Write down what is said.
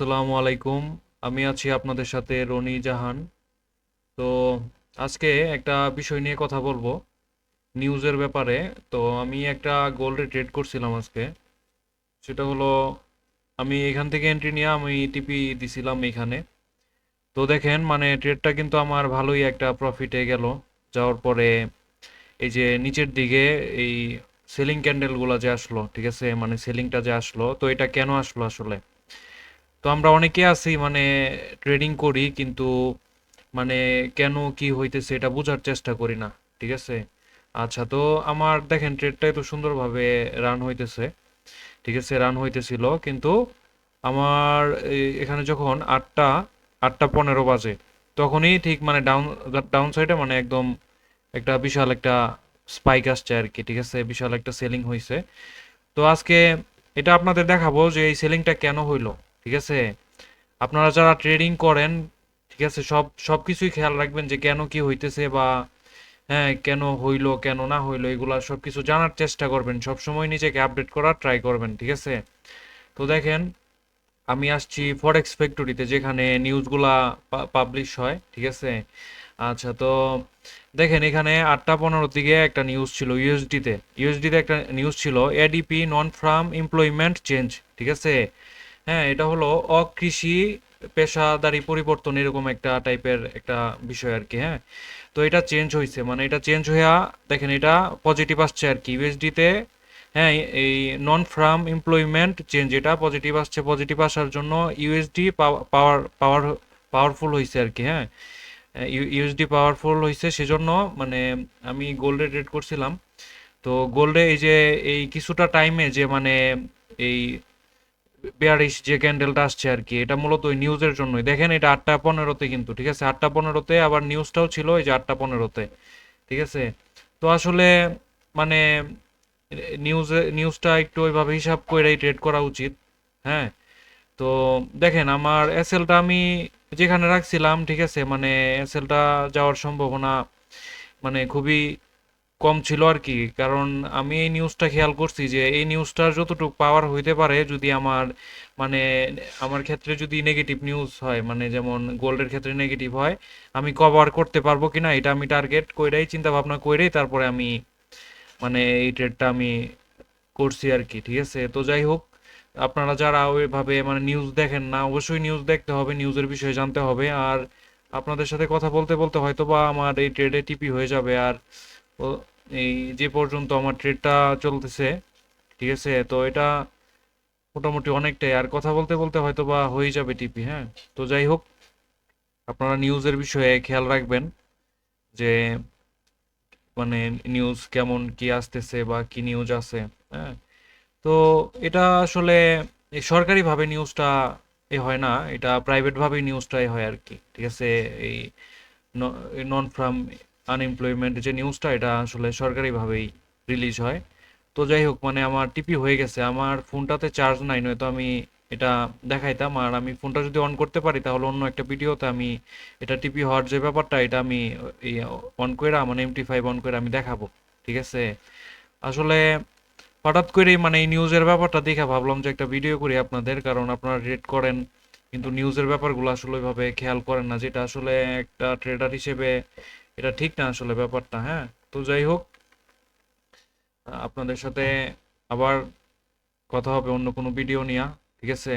আসসালামু আলাইকুম। আমি আছি আপনাদের সাথে রনি জাহান। তো আজকে একটা বিষয় নিয়ে কথা বলব নিউজের ব্যাপারে। তো আমি একটা গোল্ডে ট্রেড করছিলাম আজকে। সেটা হলো, আমি এখান থেকে এন্ট্রি নিয়ে আমি টিপি দিছিলাম এখানে। তো দেখেন মানে ট্রেডটা কিন্তু আমার ভালোই একটা প্রফিটে গেল। যাওয়ার পরে এই যে নিচের দিকে এই সেলিং ক্যান্ডেলগুলো যে আসলো, ঠিক আছে? মানে সেলিংটা যে আসলো, তো এটা কেন আসলো আসলে? তো আমরা অনেকে আছি মানে ট্রেডিং করি, কিন্তু মানে কেন কি হইতেছে এটা বোঝার চেষ্টা করি না, ঠিক আছে? আচ্ছা তো আমার দেখেন ট্রেডটাই তো সুন্দরভাবে রান হইতেছে, ঠিক আছে রান হইতেছিল, কিন্তু আমার এখানে যখন আটটা আটটা পনেরো বাজে, তখনই ঠিক মানে ডাউন ডাউন সাইডে মানে একদম একটা বিশাল একটা স্পাইক আসছে আর কি, ঠিক আছে? বিশাল একটা সেলিং হয়েছে তো আজকে এটা আপনাদের দেখাবো যে এই সেলিংটা কেন হইল। ঠিক আছে? আপনারা যারা ট্রেডিং করেন, ঠিক আছে, সব সব কিছুই খেয়াল রাখবেন যে কেন কি হইতেছে বা হ্যাঁ কেন হইল, কেন না হইল, এগুলা সব কিছু জানার চেষ্টা করবেন। সব সময় নিজেকে আপডেট করার ট্রাই করবেন, ঠিক আছে? তো দেখেন, আমি আসছি ফরেক্স ফ্যাক্টরিতে যেখানে নিউজগুলা পাবলিশ হয়, ঠিক আছে? আচ্ছা তো দেখেন, এখানে আটটা পনেরোর দিকে একটা নিউজ ছিল ইউএসডিতে ইউএসডিতে একটা নিউজ ছিল ADP non farm employment change ঠিক আছে? হ্যাঁ এটা হলো অকৃষি পেশাদারি পরিবর্তন এরকম একটা টাইপের একটা বিষয় আর কি হ্যাঁ। তো এটা চেঞ্জ হয়েছে মানে এটা চেঞ্জ হইয়া, দেখেন এটা পজিটিভ আসছে আর কি ইউএসডিতে হ্যাঁ এই নন ফার্ম এমপ্লয়মেন্ট চেঞ্জ এটা পজিটিভ আসছে পজিটিভ আসার জন্য ইউএসডি পাওয়ার পাওয়ার পাওয়ারফুল হয়েছে আর কি হ্যাঁ। ইউএসডি পাওয়ারফুল হয়েছে সেজন্য মানে আমি গোল্ডে ট্রেড করছিলাম। তো গোল্ডে এই যে, এই কিছুটা টাইমে যে মানে এই বেয়ারিশ যে ক্যান্ডেলটা আসছে আর কি, এটা মূলত ওই নিউজের জন্যই। দেখেন এটা আটটা পনেরোতে কিন্তু, ঠিক আছে? আটটা পনেরোতে, আবার নিউজটাও ছিল এই যে আটটা পনেরোতে, ঠিক আছে? তো আসলে মানে নিউজে নিউজটা একটু ওইভাবে হিসাব করেই ট্রেড করা উচিত হ্যাঁ? তো দেখেন, আমার এসএলটা আমি যেখানে রাখছিলাম, ঠিক আছে? মানে এসএলটা যাওয়ার সম্ভাবনা মানে খুবই কম ছিল আর কি। কারণ আমি এই নিউজটা খেয়াল করছি যে, এই নিউজটার যতটুকু পাওয়ার হইতে পারে যদি আমার মানে আমার ক্ষেত্রে যদি নেগেটিভ নিউজ হয় মানে যেমন গোল্ডের ক্ষেত্রে নেগেটিভ হয়, আমি কভার করতে পারব কিনা এটা আমি টার্গেট কইরাই চিন্তা ভাবনা কইরাই তারপরে আমি মানে এই ট্রেডটা আমি করছি আর কি, ঠিক আছে? তো যাই হোক, আপনারা যারা ওইভাবে মানে নিউজ দেখেন না, অবশ্যই নিউজ দেখতে হবে নিউজের বিষয়ে জানতে হবে। আর আপনাদের সাথে কথা বলতে বলতে হয়তো বা আমার এই ট্রেডে টিপি হয়ে যাবে। আর এই যে পর্যন্ত আমার ট্রেডটা চলতেছে, ঠিক আছে? তো এটা মোটামুটি অনেকটাই। আর কথা বলতে বলতে হয়তো বা হয়ে যাবে টিপি হ্যাঁ? তো যাই হোক, আপনারা নিউজের বিষয়ে খেয়াল রাখবেন যে মানে নিউজ কেমন কি আসতেছে বা কি নিউজ আছে হ্যাঁ? তো এটা আসলে সরকারিভাবে নিউজটা এ হয় না, এটা প্রাইভেটভাবে নিউজটাই হয় আর কি, ঠিক আছে? এই নন ফার্ম আনএমপ্লয়মেন্ট যে নিউজটা এটা আসলে সরকারিভাবেই রিলিজ হয়। তো যাই হোক মানে আমার টিপি হয়ে গেছে। আমার ফোনটাতে চার্জ নাই, নয়তো আমি এটা দেখাইতাম। আর আমি ফোনটা যদি অন করতে পারি, তাহলে অন্য একটা ভিডিওতে আমি এটা টিপি হওয়ার যে ব্যাপারটা, এটা আমি অন করে মানে এমটি ফাইভ অন করে আমি দেখাবো। ঠিক আছে? আসলে হঠাৎ করেই মানে এই নিউজের ব্যাপারটা দেখে ভাবলাম যে একটা ভিডিও করি আপনাদের, কারণ আপনারা রেড করেন, কিন্তু নিউজের ব্যাপারগুলো আসলে ওইভাবে খেয়াল করেন না, যেটা আসলে একটা ট্রেডার হিসেবে এটা ঠিক না আসলে ব্যাপারটা হ্যাঁ? তো যাই হোক আপনাদের সাথে আবার কথা হবে অন্য কোনো ভিডিও নিয়ে, ঠিক আছে?